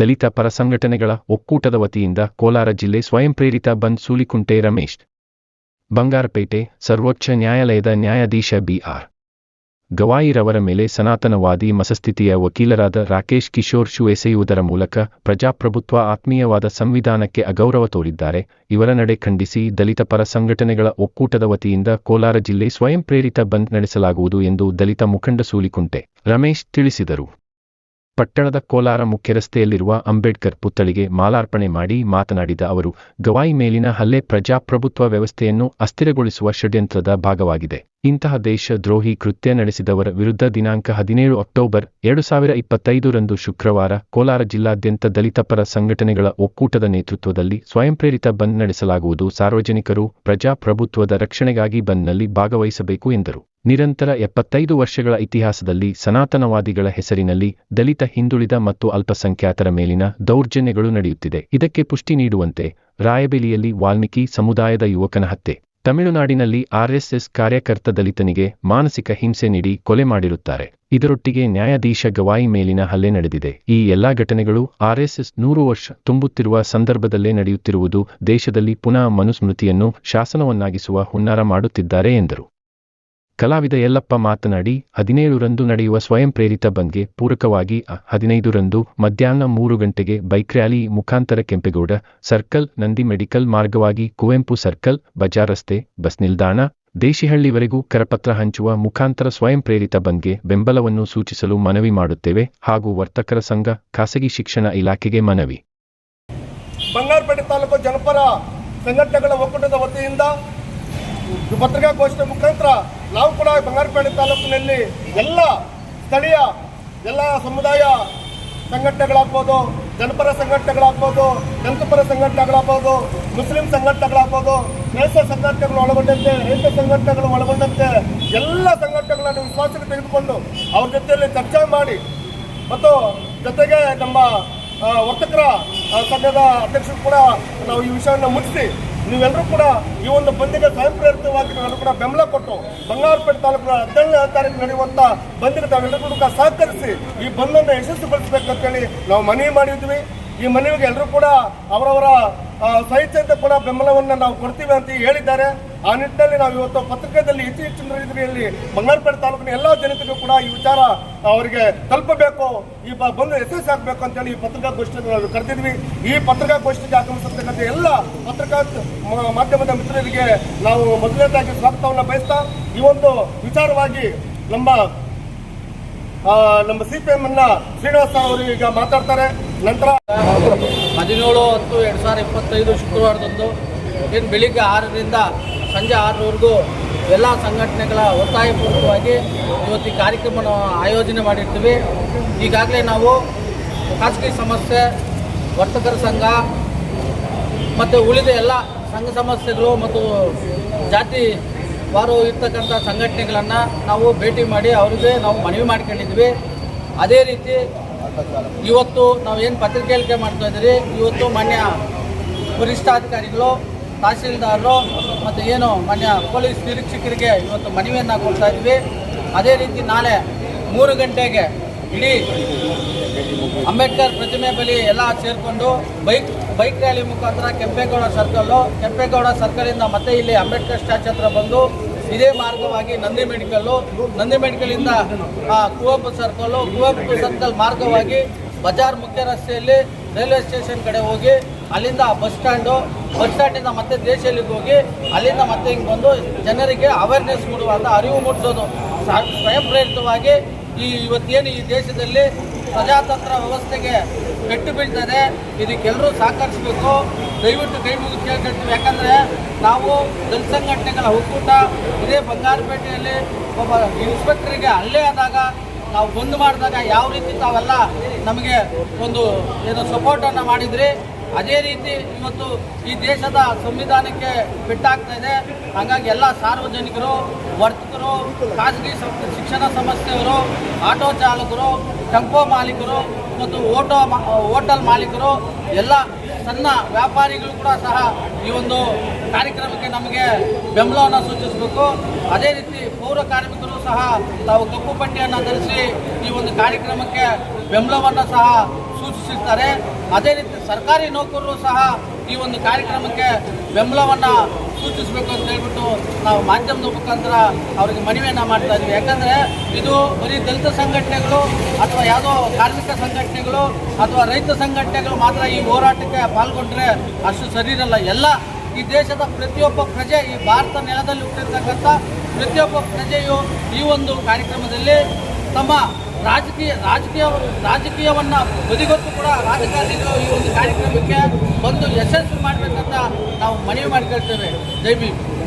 ದಲಿತ ಪರ ಸಂಘಟನೆಗಳ ಒಕ್ಕೂಟದ ವತಿಯಿಂದ ಕೋಲಾರ ಜಿಲ್ಲೆ ಸ್ವಯಂಪ್ರೇರಿತ ಬಂದ್ ಸೂಲಿಕುಂಟೆ ರಮೇಶ್. ಬಂಗಾರಪೇಟೆ ಸರ್ವೋಚ್ಚ ನ್ಯಾಯಾಲಯದ ನ್ಯಾಯಾಧೀಶ ಬಿಆರ್. ಗವಾಯಿರವರ ಮೇಲೆ ಸನಾತನವಾದಿ ಮಸಸ್ಥಿತಿಯ ವಕೀಲರಾದ ರಾಕೇಶ್ ಕಿಶೋರ್ ಶು ಎಸೆಯುವುದರ ಮೂಲಕ ಪ್ರಜಾಪ್ರಭುತ್ವ ಆತ್ಮೀಯವಾದ ಸಂವಿಧಾನಕ್ಕೆ ಅಗೌರವ ತೋರಿದ್ದಾರೆ. ಇವರ ನಡೆ ಖಂಡಿಸಿ ದಲಿತ ಪರ ಸಂಘಟನೆಗಳ ಒಕ್ಕೂಟದ ವತಿಯಿಂದ ಕೋಲಾರ ಜಿಲ್ಲೆ ಸ್ವಯಂ ಪ್ರೇರಿತ ಬಂದ್ ನಡೆಸಲಾಗುವುದು ಎಂದು ದಲಿತ ಮುಖಂಡ ಸೂಲಿಕುಂಟೆ ರಮೇಶ್ ತಿಳಿಸಿದರು. ಪಟ್ಟಣದ ಕೋಲಾರ ಮುಖ್ಯ ರಸ್ತೆಯಲ್ಲಿರುವ ಅಂಬೇಡ್ಕರ್ ಪುತ್ಥಳಿಗೆ ಮಾಲಾರ್ಪಣೆ ಮಾಡಿ ಮಾತನಾಡಿದ ಅವರು, ಗವಾಯಿ ಮೇಲಿನ ಹಲ್ಲೆ ಪ್ರಜಾಪ್ರಭುತ್ವ ವ್ಯವಸ್ಥೆಯನ್ನು ಅಸ್ಥಿರಗೊಳಿಸುವ ಷಡ್ಯಂತ್ರದ ಭಾಗವಾಗಿದೆ. ಇಂತಹ ದೇಶ ದ್ರೋಹಿ ಕೃತ್ಯ ನಡೆಸಿದವರ ವಿರುದ್ಧ ದಿನಾಂಕ ಹದಿನೇಳು ಅಕ್ಟೋಬರ್ ಎರಡು ಸಾವಿರ ಇಪ್ಪತ್ತೈದರಂದು ಶುಕ್ರವಾರ ಕೋಲಾರ ಜಿಲ್ಲಾದ್ಯಂತ ದಲಿತ ಪರ ಸಂಘಟನೆಗಳ ಒಕ್ಕೂಟದ ನೇತೃತ್ವದಲ್ಲಿ ಸ್ವಯಂಪ್ರೇರಿತ ಬಂದ್ ನಡೆಸಲಾಗುವುದು. ಸಾರ್ವಜನಿಕರು ಪ್ರಜಾಪ್ರಭುತ್ವದ ರಕ್ಷಣೆಗಾಗಿ ಬಂದ್ನಲ್ಲಿ ಭಾಗವಹಿಸಬೇಕು ಎಂದರು. ನಿರಂತರ ಎಪ್ಪತ್ತೈದು ವರ್ಷಗಳ ಇತಿಹಾಸದಲ್ಲಿ ಸನಾತನವಾದಿಗಳ ಹೆಸರಿನಲ್ಲಿ ದಲಿತ, ಹಿಂದುಳಿದ ಮತ್ತು ಅಲ್ಪಸಂಖ್ಯಾತರ ಮೇಲಿನ ದೌರ್ಜನ್ಯಗಳು ನಡೆಯುತ್ತಿದೆ. ಇದಕ್ಕೆ ಪುಷ್ಟಿ ನೀಡುವಂತೆ ರಾಯಬೆಲಿಯಲ್ಲಿ ವಾಲ್ಮೀಕಿ ಸಮುದಾಯದ ಯುವಕನ ಹತ್ಯೆ. ತಮಿಳುನಾಡಿನಲ್ಲಿ ಆರ್ಎಸ್ಎಸ್ ಕಾರ್ಯಕರ್ತ ದಲಿತನಿಗೆ ಮಾನಸಿಕ ಹಿಂಸೆ ನೀಡಿ ಕೊಲೆ ಮಾಡಿರುತ್ತಾರೆ. ಇದರೊಟ್ಟಿಗೆ ನ್ಯಾಯಾಧೀಶ ಗವಾಯಿ ಮೇಲಿನ ಹಲ್ಲೆ ನಡೆದಿದೆ. ಈ ಎಲ್ಲಾ ಘಟನೆಗಳು ಆರ್ಎಸ್ಎಸ್ ನೂರು ವರ್ಷ ತುಂಬುತ್ತಿರುವ ಸಂದರ್ಭದಲ್ಲೇ ನಡೆಯುತ್ತಿರುವುದು ದೇಶದಲ್ಲಿ ಪುನಃ ಮನುಸ್ಮೃತಿಯನ್ನು ಶಾಸನವನ್ನಾಗಿಸುವ ಹುನ್ನಾರ ಮಾಡುತ್ತಿದ್ದಾರೆ ಎಂದರು. ಕಲಾವಿದ ಯಲ್ಲಪ್ಪ ಮಾತನಾಡಿ, ಹದಿನೇಳರಂದು ನಡೆಯುವ ಸ್ವಯಂ ಪ್ರೇರಿತ ಬಂದ್ಗೆ ಪೂರಕವಾಗಿ ಹದಿನೈದು ಹದಿನೈದರಂದು ಮಧ್ಯಾಹ್ನ ಮೂರು ಗಂಟೆಗೆ ಬೈಕ್ ರ್ಯಾಲಿ ಮುಖಾಂತರ ಕೆಂಪೇಗೌಡ, ಸರ್ಕಲ್, ನಂದಿ ಮೆಡಿಕಲ್ ಮಾರ್ಗವಾಗಿ ಕುವೆಂಪು ಸರ್ಕಲ್, ಬಜಾರ್ ರಸ್ತೆ, ಬಸ್ ನಿಲ್ದಾಣ, ದೇಶಿಹಳ್ಳಿವರೆಗೂ ಕರಪತ್ರ ಹಂಚುವ ಮುಖಾಂತರ ಸ್ವಯಂ ಪ್ರೇರಿತ ಬಂದ್ಗೆ ಬೆಂಬಲವನ್ನು ಸೂಚಿಸಲು ಮನವಿ ಮಾಡುತ್ತೇವೆ ಹಾಗೂ ವರ್ತಕರ ಸಂಘ, ಖಾಸಗಿ ಶಿಕ್ಷಣ ಇಲಾಖೆಗೆ ಮನವಿ. ಬಂಗಾರಪೇಟೆ ತಾಲೂಕು ಜನಪರ ಸಂಘಟನೆಗಳ ಒಕ್ಕೂಟದ ವತಿಯಿಂದ ಪತ್ರಿಕಾಗೋಷ್ಠಿ ಮುಖಾಂತರ ನಾವು ಕೂಡ ಬಂಗಾರಪೇಟೆ ತಾಲೂಕಿನಲ್ಲಿ ಎಲ್ಲ ಸ್ಥಳೀಯ ಎಲ್ಲ ಸಮುದಾಯ ಸಂಘಟನೆಗಳಾಗ್ಬೋದು, ಜನಪರ ಸಂಘಟನೆಗಳಾಗ್ಬೋದು ದಲಿತಪರ ಸಂಘಟನೆಗಳಾಗ್ಬೋದು, ಮುಸ್ಲಿಂ ಸಂಘಟನೆಗಳಾಗ್ಬೋದು ಕ್ರೈಸ್ತ ಸಂಘಟನೆಗಳು ಒಳಗೊಂಡಂತೆ, ರೈತ ಸಂಘಟನೆಗಳು ಒಳಗೊಂಡಂತೆ ಎಲ್ಲ ಸಂಘಟನೆಗಳನ್ನು ವಿಶ್ವಾಸಕ್ಕೆ ತೆಗೆದುಕೊಂಡು ಅವ್ರ ಜೊತೆಯಲ್ಲಿ ಚರ್ಚೆ ಮಾಡಿ ಮತ್ತು ಜೊತೆಗೆ ನಮ್ಮ ವರ್ತಕರ ಸಂಘದ ಅಧ್ಯಕ್ಷರು ಕೂಡ ನಾವು ಈ ವಿಷಯವನ್ನು ಮುಟ್ಟಿಸಿ ನೀವೆಲ್ಲರೂ ಕೂಡ ಈ ಒಂದು ಬಂದಿಗೆ ಸ್ವಯಂ ಪ್ರೇರಿತವಾಗಿ ನೀವೆಲ್ಲರೂ ಕೂಡ ಬೆಂಬಲ ಕೊಟ್ಟು ಬಂಗಾರಪೇಟೆ ತಾಲೂಕಿನ ಹದಿನೇಳನೇ ತಾರೀಕು ನಡೆಯುವಂಥ ಬಂದಿಗೆ ತಾವೆಲ್ಲರೂ ಕೂಡ ಸಹಕರಿಸಿ ಈ ಬಂದನ್ನು ಯಶಸ್ವಿಗೊಳಿಸಬೇಕಂತೇಳಿ ನಾವು ಮನವಿ ಮಾಡಿದ್ವಿ. ಈ ಮನವಿಗೆ ಎಲ್ಲರೂ ಕೂಡ ಅವರವರ ಸಾಹಿತ್ಯದ ಕೂಡ ಬೆಂಬಲವನ್ನು ನಾವು ಕೊಡ್ತೀವಿ ಅಂತ ಹೇಳಿದ್ದಾರೆ. ಆ ನಿಟ್ಟಿನಲ್ಲಿ ನಾವು ಇವತ್ತು ಪತ್ರಿಕೆಯಲ್ಲಿ ಇತ್ತೀಚಿನ ರೀತಿಯಲ್ಲಿ ಬಂಗಾರಪೇಟೆ ತಾಲೂಕಿನ ಎಲ್ಲ ಜನತೆಗೂ ಕೂಡ ಈ ವಿಚಾರ ಅವರಿಗೆ ತಲುಪಬೇಕು. ಈ ಬಂದು ಎಸ್ಎಸ್ ಆಗಬೇಕು ಅಂತೇಳಿ ಈ ಪತ್ರಿಕಾಗೋಷ್ಠಿಯನ್ನು ನಾವು ಕರೆದಿದ್ವಿ. ಈ ಪತ್ರಿಕಾಗೋಷ್ಠಿಗೆ ಆಗಮಿಸತಕ್ಕಂಥ ಎಲ್ಲ ಪತ್ರಿಕಾ ಮಾಧ್ಯಮದ ಮಿತ್ರರಿಗೆ ನಾವು ಮೊದಲನೇದಾಗಿ ಸ್ವಾಗತವನ್ನು ಬಯಸ್ತಾ, ಈ ಒಂದು ವಿಚಾರವಾಗಿ ನಮ್ಮ ನಮ್ಮ ಸಿ ಪಿ ಎಂ ಶ್ರೀನಿವಾಸ ಅವರು ಈಗ ಮಾತಾಡ್ತಾರೆ. ನಂತರ ಹದಿನೇಳು ಹತ್ತು ಎರಡು ಸಾವಿರದ ಇಪ್ಪತ್ತೈದು ಶುಕ್ರವಾರದಂದು ಏನು ಬೆಳಿಗ್ಗೆ ಆರರಿಂದ ಸಂಜೆ ಆರರವರೆಗೂ ಎಲ್ಲ ಸಂಘಟನೆಗಳ ಒತ್ತಾಯಪೂರ್ವಕವಾಗಿ ಇವತ್ತು ಈ ಕಾರ್ಯಕ್ರಮವನ್ನು ಆಯೋಜನೆ ಮಾಡಿರ್ತೀವಿ. ಈಗಾಗಲೇ ನಾವು ಖಾಸಗಿ ಸಮಸ್ಯೆ, ವರ್ತಕರ ಸಂಘ ಮತ್ತು ಉಳಿದ ಎಲ್ಲ ಸಂಘ ಸಮಸ್ಯೆಗಳು ಮತ್ತು ಜಾತಿ ವಾರು ಇರ್ತಕ್ಕಂಥ ಸಂಘಟನೆಗಳನ್ನು ನಾವು ಭೇಟಿ ಮಾಡಿ ಅವರಿಗೆ ನಾವು ಮನವಿ ಮಾಡ್ಕೊಂಡಿದ್ವಿ ಅದೇ ರೀತಿ ಇವತ್ತು ನಾವು ಏನು ಪತ್ರಿಕೆ ಹೇಳಿಕೆ ಮಾಡ್ತಾ ಇದ್ದೀರಿ? ಇವತ್ತು ಮಾನ್ಯ ವರಿಷ್ಠಾಧಿಕಾರಿಗಳು, ತಹಸೀಲ್ದಾರರು ಮತ್ತು ಏನು ಮಾನ್ಯ ಪೊಲೀಸ್ ನಿರೀಕ್ಷಕರಿಗೆ ಇವತ್ತು ಮನವಿಯನ್ನು ಕೊಡ್ತಾ ಇದ್ವಿ ಅದೇ ರೀತಿ ನಾಳೆ ಮೂರು ಗಂಟೆಗೆ ಇಡೀ ಅಂಬೇಡ್ಕರ್ ಪ್ರತಿಮೆ ಬಳಿ ಎಲ್ಲ ಸೇರಿಕೊಂಡು ಬೈಕ್ ಬೈಕ್ ರ್ಯಾಲಿ ಮುಖಾಂತರ ಕೆಂಪೇಗೌಡ ಸರ್ಕಲ್ಲು ಕೆಂಪೇಗೌಡ ಸರ್ಕಲಿಂದ ಮತ್ತೆ ಇಲ್ಲಿ ಅಂಬೇಡ್ಕರ್ ಸ್ಟ್ಯಾಚು ಹತ್ರ ಬಂದು ಇದೇ ಮಾರ್ಗವಾಗಿ ನಂದಿ ಮೆಡಿಕಲ್ಲು ನಂದಿ ಮೆಡಿಕಲಿಂದ ಆ, ಕುವೆಂಪು ಸರ್ಕಲ್ಲು ಕುವೆಂಪು ಸರ್ಕಲ್ ಮಾರ್ಗವಾಗಿ ಬಜಾರ್ ಮುಖ್ಯ ರಸ್ತೆಯಲ್ಲಿ ರೈಲ್ವೆ ಸ್ಟೇಷನ್ ಕಡೆ ಹೋಗಿ ಅಲ್ಲಿಂದ ಬಸ್ ಸ್ಟ್ಯಾಂಡು ಬಸ್ ಸ್ಟ್ಯಾಂಡಿಂದ ಮತ್ತೆ ದೇಶಲ್ಲಿಗೆ ಹೋಗಿ ಅಲ್ಲಿಂದ ಮತ್ತೆ ಹಿಂಗೆ ಬಂದು ಜನರಿಗೆ ಅವೇರ್ನೆಸ್ ಮೂಡುವಂಥ ಅರಿವು ಮೂಡಿಸೋದು. ಸ್ವಯಂ ಪ್ರೇರಿತವಾಗಿ ಈ ಇವತ್ತೇನು ಈ ದೇಶದಲ್ಲಿ ಪ್ರಜಾತಂತ್ರ ವ್ಯವಸ್ಥೆಗೆ ಪೆಟ್ಟು ಬೀಳ್ತದೆ ಇದಕ್ಕೆಲ್ಲರೂ ಸಹಕರಿಸಬೇಕು. ದಯವಿಟ್ಟು ಕೈ ಮುಗಿದು ಕೇಳ್ಕೊಳ್ತೀವಿ. ಯಾಕಂದರೆ ನಾವು ಜನಸಂಘಟನೆಗಳ ಸಂಘಟನೆಗಳ ಒಕ್ಕೂಟ, ಇದೇ ಬಂಗಾರಪೇಟೆಯಲ್ಲಿ ಒಬ್ಬ ಇನ್ಸ್ಪೆಕ್ಟ್ರಿಗೆ ಅಲ್ಲೇ ಆದಾಗ ನಾವು ಬಂದ್ ಮಾಡಿದಾಗ ಯಾವ ರೀತಿ ತಾವೆಲ್ಲ ನಮಗೆ ಒಂದು ಏನು ಸಪೋರ್ಟನ್ನು ಮಾಡಿದ್ರಿ? ಅದೇ ರೀತಿ ಇವತ್ತು ಈ ದೇಶದ ಸಂವಿಧಾನಕ್ಕೆ ಪೆಟ್ಟಾಗ್ತಾ ಇದೆ. ಹಾಗಾಗಿ ಎಲ್ಲ ಸಾರ್ವಜನಿಕರು, ವರ್ತಕರು, ಖಾಸಗಿ ಶಿಕ್ಷಣ ಸಂಸ್ಥೆಯವರು, ಆಟೋ ಚಾಲಕರು, ಟೆಂಪೋ ಮಾಲೀಕರು ಮತ್ತು ಓಟೋ ಹೋಟೆಲ್ ಮಾಲೀಕರು, ಎಲ್ಲ ಸಣ್ಣ ವ್ಯಾಪಾರಿಗಳು ಕೂಡ ಸಹ ಈ ಒಂದು ಕಾರ್ಯಕ್ರಮಕ್ಕೆ ನಮಗೆ ಬೆಂಬಲವನ್ನು ಸೂಚಿಸಬೇಕು. ಅದೇ ರೀತಿ ಪೌರ ಕಾರ್ಮಿಕರು ಸಹ ತಾವು ಕಪ್ಪು ಪಟ್ಟಿಯನ್ನು ಧರಿಸಿ ಈ ಒಂದು ಕಾರ್ಯಕ್ರಮಕ್ಕೆ ಬೆಂಬಲವನ್ನು ಸಹ ಸೂಚಿಸಿರ್ತಾರೆ. ಅದೇ ರೀತಿ ಸರ್ಕಾರಿ ನೌಕರರು ಸಹ ಈ ಒಂದು ಕಾರ್ಯಕ್ರಮಕ್ಕೆ ಬೆಂಬಲವನ್ನು ಸೂಚಿಸಬೇಕು ಅಂತ ಹೇಳ್ಬಿಟ್ಟು ನಾವು ಮಾಧ್ಯಮದ ಮುಖಾಂತರ ಅವರಿಗೆ ಮನವಿಯನ್ನು ಮಾಡ್ತಾ ಇದ್ವಿ. ಯಾಕಂದರೆ ಇದು ಬರೀ ದಲಿತ ಸಂಘಟನೆಗಳು ಅಥವಾ ಯಾವುದೋ ಕಾರ್ಮಿಕ ಸಂಘಟನೆಗಳು ಅಥವಾ ರೈತ ಸಂಘಟನೆಗಳು ಮಾತ್ರ ಈ ಹೋರಾಟಕ್ಕೆ ಪಾಲ್ಗೊಂಡ್ರೆ ಅಷ್ಟು ಸರಿ ಇರಲ್ಲ ಎಲ್ಲ ಈ ದೇಶದ ಪ್ರತಿಯೊಬ್ಬ ಪ್ರಜೆ ಈ ಭಾರತ ನೆಲದಲ್ಲಿ ಹುಟ್ಟಿರ್ತಕ್ಕಂಥ ಪ್ರತಿಯೊಬ್ಬ ಪ್ರಜೆಯು ಈ ಒಂದು ಕಾರ್ಯಕ್ರಮದಲ್ಲಿ ತಮ್ಮ ರಾಜಕೀಯ ರಾಜಕೀಯ ರಾಜಕೀಯವನ್ನು ಬದಿಗೊತ್ತು ಕೂಡ ರಾಜಕಾರಣಿಗಳು ಈ ಒಂದು ಕಾರ್ಯಕ್ರಮಕ್ಕೆ ಬಂದು ಯಶಸ್ವಿ ಮಾಡಬೇಕಂತ ನಾವು ಮನವಿ ಮಾಡ್ಕೊಳ್ತೇವೆ. ದಯವಿಟ್ಟು